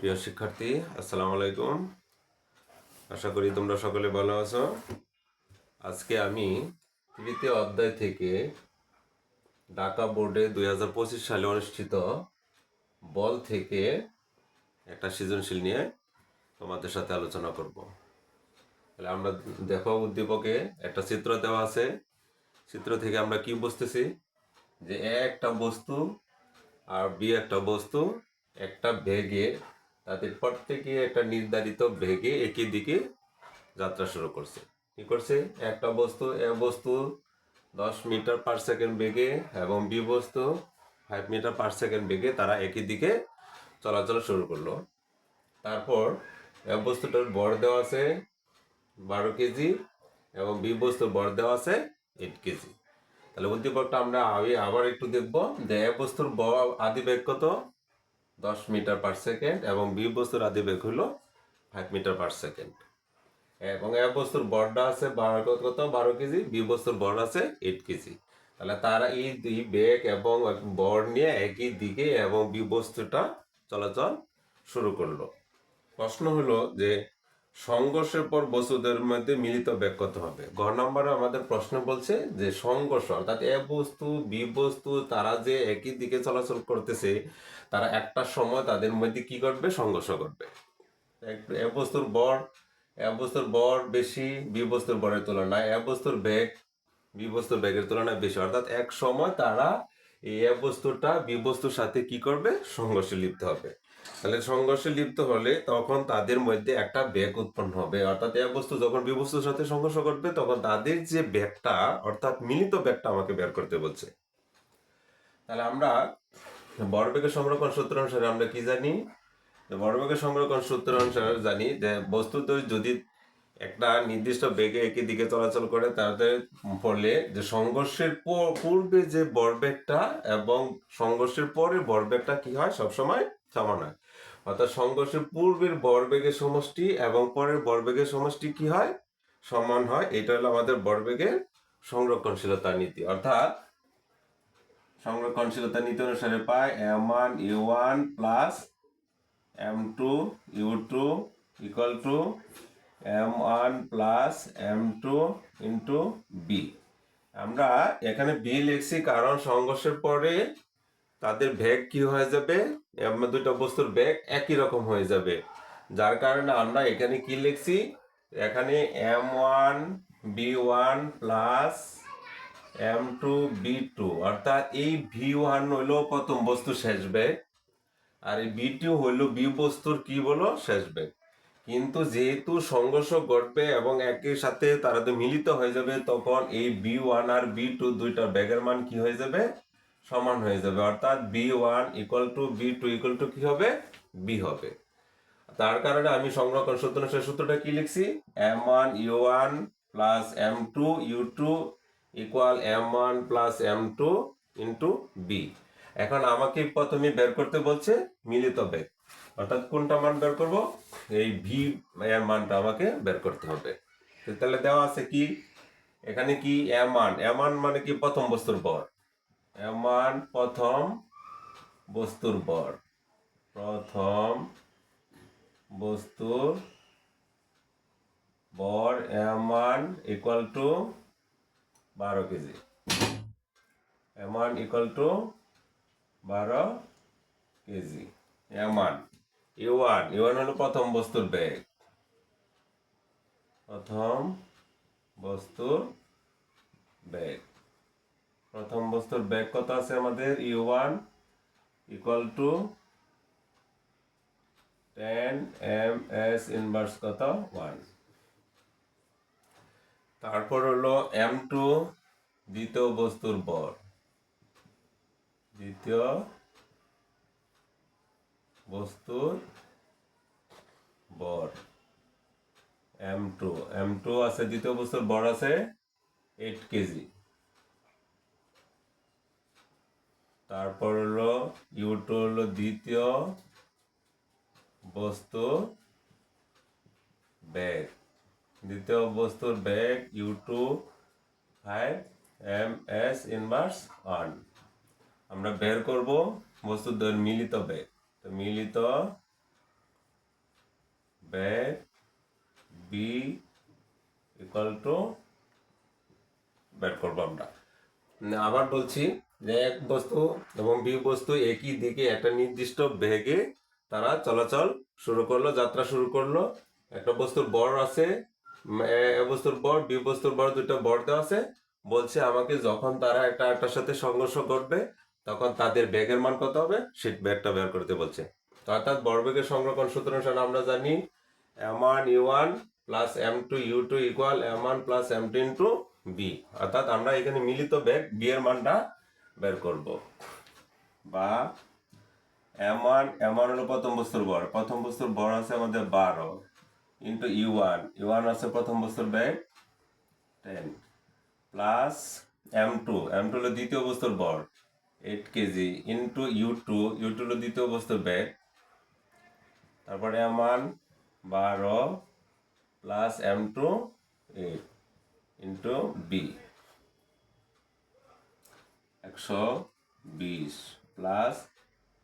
প্রিয় শিক্ষার্থী, আসসালামু আলাইকুম। আশা করি তোমরা সকলে ভালো আছো। আজকে আমি তৃতীয় অধ্যায় থেকে ঢাকা বোর্ডে দুই হাজার পঁচিশ সালে অনুষ্ঠিত বল থেকে একটা সৃজনশীল নিয়ে তোমাদের সাথে আলোচনা করব। তাহলে আমরা দেখো উদ্দীপকে, একটা চিত্র দেওয়া আছে। চিত্র থেকে আমরা কি বুঝতেছি? যে একটা বস্তু আর বি একটা বস্তু একটা বেগে তাদের প্রত্যেকে একটা নির্ধারিত বেগে একই দিকে যাত্রা শুরু করছে। কি করছে? একটা বস্তু, এ বস্তু দশ মিটার পার সেকেন্ড বেগে এবং বি বস্তু ফাইভ মিটার পার সেকেন্ড বেগে তারা একই দিকে চলাচল শুরু করল। তারপর এ বস্তুটার বর দেওয়া আছে বারো কেজি এবং বি বস্তুর বর দেওয়া আছে এইট কেজি। তাহলে উদ্দীপকটা আমরা আমি আবার একটু দেখব যে এ বস্তুর ব আদি বেগ কত? দশ মিটার পার সেকেন্ড এবং বি বস্তুর আদি বেগ হলো ফাইভ মিটার পার সেকেন্ড এবং এ বস্তুর বড়টা আছে বারো, কত বারো কেজি। বি বস্তুর বড় আছে এইট কেজি। তাহলে তারা এই দুই বেগ এবং বর নিয়ে একই দিকে এবং বি বস্তুটা চলাচল শুরু করল। প্রশ্ন হলো যে সংঘর্ষের পর বস্তুদের মধ্যে মিলিত বেগ কত হবে। গ নম্বরে আমাদের প্রশ্ন বলছে যে সংঘর্ষ, অর্থাৎ এ বস্তু, বি বস্তু, তারা যে একই দিকে চলাচল করতেছে, তারা একটা সময় তাদের মধ্যে কি করবে সংঘর্ষ করবে এ বস্তুর বর এ বস্তুর বর বেশি, বি বস্তুর বরের তুলনায়, এ বস্তুর বেগ, বি বস্তুর বেগের তুলনায় বেশি। অর্থাৎ এক সময় তারা এই এ বস্তুটা, বি বস্তুর সাথে কি করবে? সংঘর্ষে লিপ্ত হবে। তাহলে সংঘর্ষে লিপ্ত হলে তখন তাদের মধ্যে একটা বেগ উৎপন্ন হবে। অর্থাৎ এ বস্তু যখন বি বস্তুর সাথে সংঘর্ষ করবে তখন তাদের যে বেগটা অর্থাৎ মিলিত বেগটা আমাকে বের করতে বলছে। তাহলে আমরা বড়বেগের সংরক্ষণ সূত্র অনুসারে আমরা কি জানি? বড়বেগের সংরক্ষণ সূত্র অনুসারে জানি যে বস্তুতে যদি একটা নির্দিষ্ট বেগে একই দিকে চলাচল করে তাদের ফলে যে সংঘর্ষের পূর্বে যে বরবেগটা এবং সংঘর্ষের পরে বরবেগটা কি হয়? সবসময় সমান। হয় অর্থাৎ সংঘর্ষের পূর্বের বরবেগের সমষ্টি এবং পরের বরবেগের সমষ্টি কি হয়? সমান হয়, এটা হলো আমাদের বরবেগের সংরক্ষণশীলতা নীতি। অর্থাৎ সংরক্ষণশীলতা নীতি অনুসারে পাই m one u one plus m two u two equal to m one plus m two into v আমরা এখানে বি লিখছি কারণ সংঘর্ষের পরে তাদের ব্যাগ কি হয়ে যাবে? দুটো বস্তুর ব্যাগ একই রকম হয়ে যাবে। যার কারণে আমরা এখানে কি লিখছি? এখানে m one v one plus m two v two অর্থাৎ এই ভি ওয়ান হইল প্রথম বস্তু শেষ ব্যাগ আর এই বি টু হইল বি বস্তুর কি বলো? শেষ ব্যাগ কিন্তু যেহেতু সংঘর্ষ ঘটবে এবং একের সাথে তারা তো মিলিত হয়ে যাবে, তখন এই বি ওয়ান আর বি টু দুইটা ব্যাগের মান কি হয়ে যাবে? সমান হয়ে যাবে। অর্থাৎ v one equal to v two equal to কি হবে? বি হবে। তার কারণে আমি সংরক্ষণ সূত্র অনুসারে সূত্রটা কি লিখছি? M one u one plus m two u two equal m one plus m two into v এখন আমাকে প্রথমে বের করতে বলছে মিলিত বেগ। অর্থাৎ কোনটা মান বের করব? এই ভি এর মানটা আমাকে বের করতে হবে। তাহলে দেওয়া আছে কি? এখানে কি এম ওয়ান এম ওয়ান মানে কি? প্রথম বস্তুর বর। এম ওয়ান প্রথম বস্তুর বর প্রথম বস্তুর বর এম ওয়ান ইকুয়াল টু বারো KG. M one equal to বারো KG. M one u one. U one হলো প্রথম বস্তুর ব্যাগ প্রথম বস্তুর ব্যাগ প্রথম বস্তুর ব্যাগ কত আছে আমাদের? U one equal to ten m s inverse কত? ওয়ান তারপর হলো এম টু দ্বিতীয় বস্তুর বর দ্বিতীয় বস্তুর বর এম টু এম টু আছে, দ্বিতীয় বস্তুর বর আছে এইট কেজি। তারপর হলো ইউ টু হলো দ্বিতীয় বস্তু ব্যাগ দ্বিতীয় বস্তুর bag u two five m s inverse one আমরা বের করব বস্তুদের মিলিত ব্যাগ তো মিলিত ব্যাগ বি ইকুয়াল টু বের করব আমরা। আবার বলছি এক বস্তু এবং বি বস্তু একই দিকে একটা নির্দিষ্ট বেগে তারা চলাচল শুরু করল, যাত্রা শুরু করল। একটা বস্তুর বর আছে এ বস্তুর বর, বি বস্তুর বর দুটো বর দেওয়া আছে। বলছে, আমাকে যখন তারা একটা একটার সাথে সংঘর্ষ করবে, তখন তাদের বেগের মান কত হবে? সেই ব্যাগটা বের করতে বলছে। অর্থাৎ বর্বেগের সংরক্ষণ সূত্র অনুসারে আমরা জানি, m one, u one plus m two, u two equal m one plus m two into v. অর্থাৎ আমরা এখানে মিলিত বেগ, বি এর মানটা বের করব। বা এম ওয়ান হলো প্রথম বস্তুর বর। প্রথম বস্তুর বর আছে আমাদের বারো into u one u one আছে প্রথম বস্তুর বেগ ten plus m two m two হলো দ্বিতীয় বস্তুর বর eight KG into u two u two হলো দ্বিতীয় বস্তুর বেগ। তারপরে এম বারো plus m two eight into v একশো বিশ প্লাস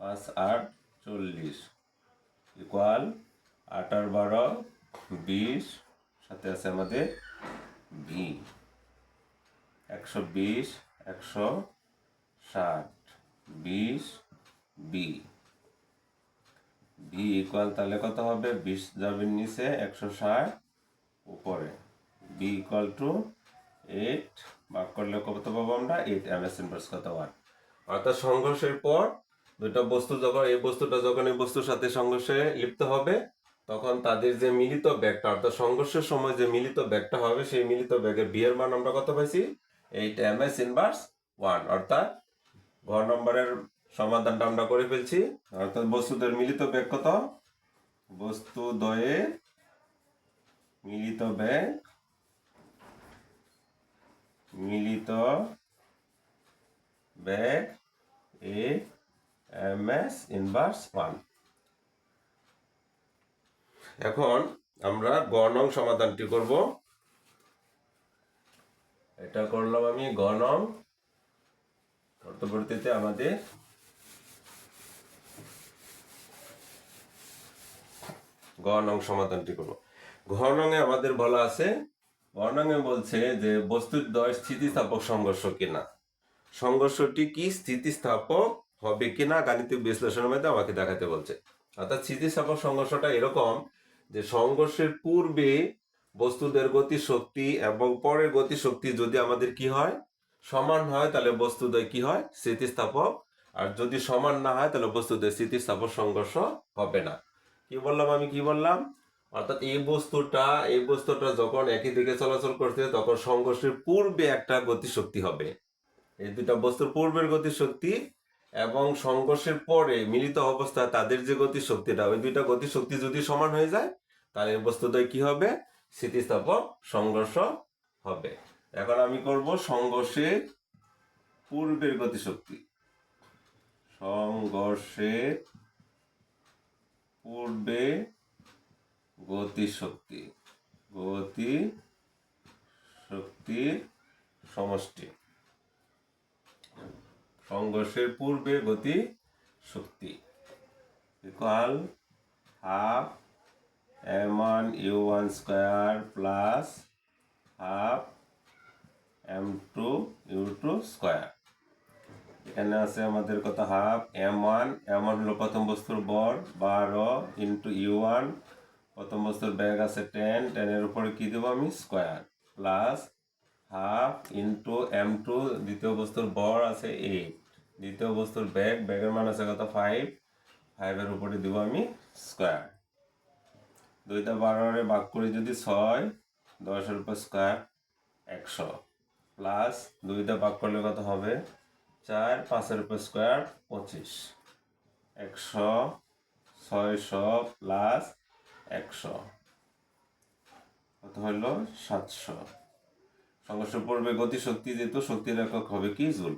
পাঁচ আট চল্লিশ ইকুয়াল আট আর বারো বিশ, সাথে আছে আমাদের ভি একশো বিশ, একশো ষাট, বিশ বি ভি ইকুয়াল তাহলে কত হবে? বিশ যাবে নিচে, একশো ষাট, উপরে। বি ইকুয়াল টু এইট ভাগ করলে কত পাবো আমরা এইট এম এস ইনভার্স কত ওয়ান অর্থাৎ সংঘর্ষের পর দুটো বস্তু যখন, এই বস্তুটা যখন এই বস্তুর সাথে সংঘর্ষে লিপ্ত হবে, তখন তাদের যে মিলিত ব্যাগটা, অর্থাৎ সংঘর্ষের সময় যে মিলিত ব্যাগটা হবে, সেই মিলিত ব্যাগের বিয়ের মান আমরা কত পাইছি? Eight m s inverse one অর্থাৎ ঘর নম্বরের সমাধানটা আমরা করে ফেলছি। অর্থাৎ বস্তুদের মিলিত ব্যাগ কত? বস্তু দ্বয়ের মিলিত ব্যাগ মিলিত ব্যাগ এ এম এস ইনভার্স ওয়ান এখন আমরা গণং সমাধানটি করব। এটা করলাম আমি গণং পরবর্তীতে আমাদের গণং সমাধানটি করব। ঘনঙে আমাদের বলা আছে ঘনঙে বলছে যে বস্তুর দয় স্থিতিস্থাপক সংঘর্ষ কিনা? সংঘর্ষটি কি স্থিতিস্থাপক হবে কিনা? গাণিতিক বিশ্লেষণের মধ্যে আমাকে দেখাতে বলছে। অর্থাৎ স্থিতিস্থাপক সংঘর্ষটা এরকম যে সংঘর্ষের পূর্বে বস্তুদের গতি শক্তি এবং পরের গতি শক্তি যদি আমাদের কি হয়? সমান হয়, তাহলে বস্তুদ্বয় কি হয়? স্থিতিস্থাপক। আর যদি সমান না হয়, তাহলে বস্তুদের স্থিতিস্থাপক সংঘর্ষ হবে না। কি বললাম আমি? কি বললাম? অর্থাৎ এই বস্তুটা এই বস্তুটা যখন একই দিকে চলাচল করছে, তখন সংঘর্ষের পূর্বে একটা গতিশক্তি হবে। এই দুটা বস্তুর পূর্বের গতিশক্তি এবং সংঘর্ষের পরে মিলিত অবস্থায় তাদের যে গতিশক্তিটা, ওই দুইটা গতিশক্তি যদি সমান হয়ে যায়, তাহলে এই বস্তুটাই কি হবে? স্থিতিস্থাপক সংঘর্ষ হবে। এখন আমি করব সংঘর্ষের পূর্বের গতিশক্তি। সংঘর্ষের পূর্বে গতিশক্তি গতি শক্তির সমষ্টি। সংঘর্ষের পূর্বে গতি শক্তি। Equal half m one u one square plus half m two u two square এখানে আছে আমাদের কত half m one m one হলো প্রথম বস্তুর বর বারো ইন্টু ইউ ওয়ান প্রথম বস্তুর ব্যাগ আছে টেন টেনের উপরে কি দেবো আমি? Square plus half into m two দ্বিতীয় বস্তুর বর আছে এইট দ্বিতীয় বস্তুর ব্যাগ ব্যাগের মান আছে কত? ফাইভ ফাইভের উপরে দিব আমি স্কোয়ার দুইটা বারোরে ভাগ করি যদি ছয়, দশের উপর স্কোয়ার একশো। প্লাস দুইটা ভাগ করলে কত হবে? চার, পাঁচের উপর স্কোয়ার পঁচিশ। একশো, ছয়শো প্লাস একশো। কত হলো সাতশো। সংঘর্ষ পূর্বে গতি শক্তি যেহেতু শক্তির একক হবে কি জুল।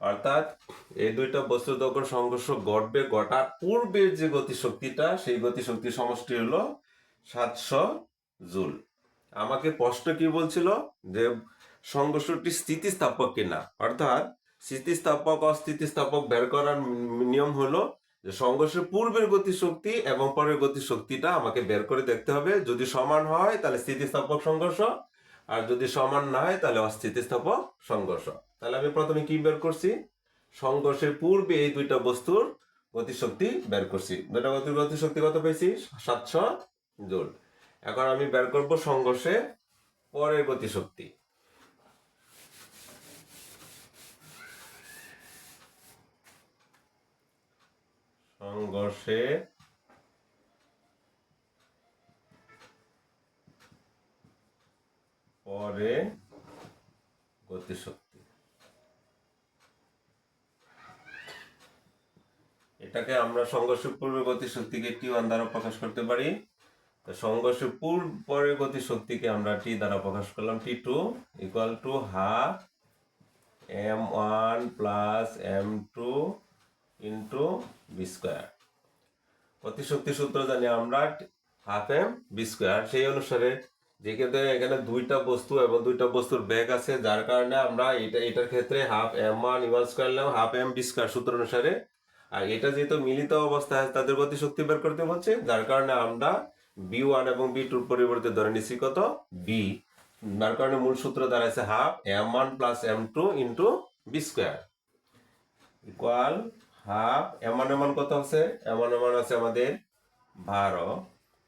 অর্থাৎ এই দুইটা বস্তু যখন সংঘর্ষ ঘটবে, ঘটার পূর্বের যে গতি শক্তিটা সেই গতি শক্তির সমষ্টি হলো সাতশো জুল। আমাকে প্রশ্ন কি বলছিল? যে সংঘর্ষটি স্থিতিস্থাপক কিনা? অর্থাৎ স্থিতিস্থাপক, অস্থিতিস্থাপক বের করার নিয়ম হলো যে সংঘর্ষের পূর্বের গতিশক্তি এবং পরের গতিশক্তিটা আমাকে বের করে দেখতে হবে। যদি সমান হয়, তাহলে স্থিতিস্থাপক সংঘর্ষ। আর যদি সমান না হয়, তাহলে অস্থিতিস্থাপক সংঘর্ষ। তাহলে আমি প্রথমে কি বের করছি? সংঘর্ষের পূর্বে এই দুইটা বস্তুর গতিশক্তি বের করছি। দুইটা গতির গতিশক্তি কত পেয়েছি? সাতশো জোল। এখন আমি বের করব সংঘর্ষে পরের গতিশক্তি। সংঘর্ষে পরে গতিশক্তি। এটাকে আমরা সংঘর্ষ পূর্বে গতিশক্তিকে টি ওয়ান দ্বারা প্রকাশ করতে পারি। সংঘর্ষ পূর্ব পরে গতিশক্তিকে আমরা টি দ্বারা প্রকাশ করলাম। T two equal to half m one plus m two into v square গতিশক্তি সূত্র জানি আমরা হাফ এম বি স্কোয়ার সেই অনুসারে যেক্ষেত্রে এখানে দুইটা বস্তু এবং দুইটা বস্তুর ব্যাগ আছে যার কারণে আমরা এটা এটার ক্ষেত্রে half m one u one square নিলাম হাফ এম বি স্কোয়ার সূত্র অনুসারে। আর এটা যেহেতু মিলিত অবস্থায় আছে, তাদের গতিশক্তি বের করতে বলছে যার কারণে আমরা বি ওয়ান এবং বি টুর পরিবর্তে ধরে নিচ্ছি কত? বি যার কারণে মূল সূত্র দাঁড়াচ্ছে half m one plus m two into v square equal half এমন এমন কত আছে? এমন এমন আছে আমাদের বারো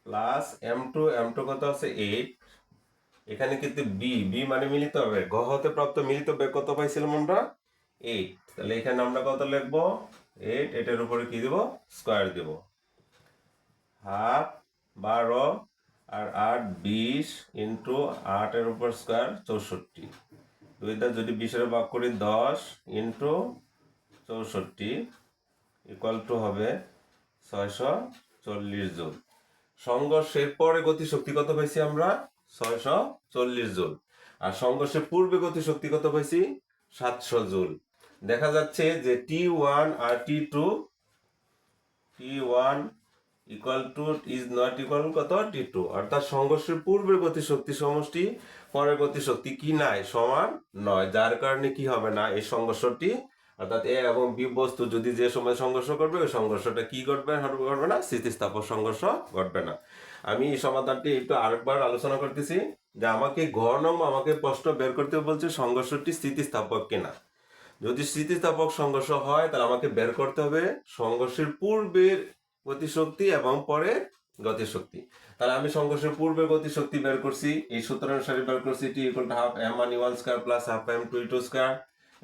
plus m two m two কত আছে? এইট এখানে কিন্তু বি বি মানে মিলিত হবে। গ হতে প্রাপ্ত মিলিত বেগ কত পাইছিলাম আমরা? এইট তাহলে এখানে আমরা কত লিখব? এইট এটার উপরে কি দিব? স্কোয়ার দিব। হাফ বারো আর আট, বিশ ইন্টু আটের উপর স্কোয়ার চৌষট্টি। দুইটা যদি বিশের ভাগ করি, দশ ইন্টু চৌষট্টি। ইকুয়াল টু হবে ছয়শো চল্লিশ জুল। সংঘর্ষের পরে গতিশক্তি কত পাইছি আমরা? ছয়শো চল্লিশ জুল। আর সংঘর্ষের পূর্বে গতিশক্তি কত পাইছি? সাতশো জুল। দেখা যাচ্ছে যে T one R T two, T one equal to is not equal কত? T two. অর্থাৎ সংঘর্ষের পূর্বের গতিশক্তি সমষ্টি পরের গতিশক্তি কি নাই? সমান নয়। যার কারণে কি হবে না? এই সংঘর্ষটি অর্থাৎ এ এবং বি বস্তু যদি যে সময় সংঘর্ষ করবে, ওই সংঘর্ষটা কি ঘটবে ঘটবে না স্থিতিস্থাপক সংঘর্ষ ঘটবে না। আমি এই সমাধানটি একটু আরেকবার আলোচনা করতেছি যে আমাকে ঘর নম আমাকে প্রশ্ন বের করতে বলছে সংঘর্ষটি স্থিতিস্থাপক কিনা। যদি স্থিতিস্থাপক সংঘর্ষ হয়, তাহলে আমাকে বের করতে হবে সংঘর্ষের পূর্বের গতিশক্তি এবং পরে গতিশক্তি। তাহলে আমি সংঘর্ষের পূর্বে গতিশক্তি বের করছি, এই সূত্র অনুসারে বের করছি T equal to half m one one square plus half m two two square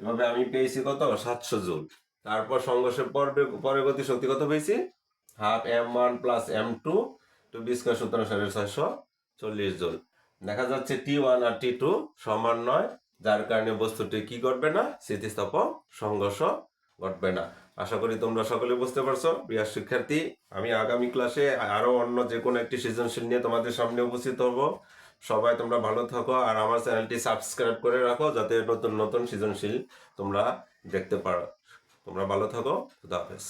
এভাবে আমি পেয়েছি কত? সাতশো জুল। তারপর সংঘর্ষের পরে পরে গতিশক্তি কত পেয়েছি? Half m one plus m two two v square সূত্র অনুসারে ছয়শো চল্লিশ জুল। দেখা যাচ্ছে টি ওয়ান আর টি টু সমান নয়, যার কারণে বস্তুটি কি ঘটবে না? স্থিতিস্থাপক সংঘর্ষ ঘটবে না। আশা করি তোমরা সকলে বুঝতে পারছ, প্রিয় শিক্ষার্থী। আমি আগামী ক্লাসে আরও অন্য যে কোনো একটি সৃজনশীল নিয়ে তোমাদের সামনে উপস্থিত হব। সবাই তোমরা ভালো থাকো আর আমার চ্যানেলটি সাবস্ক্রাইব করে রাখো যাতে নতুন নতুন সৃজনশীল তোমরা দেখতে পারো। তোমরা ভালো থাকো, খুদা হাফেজ।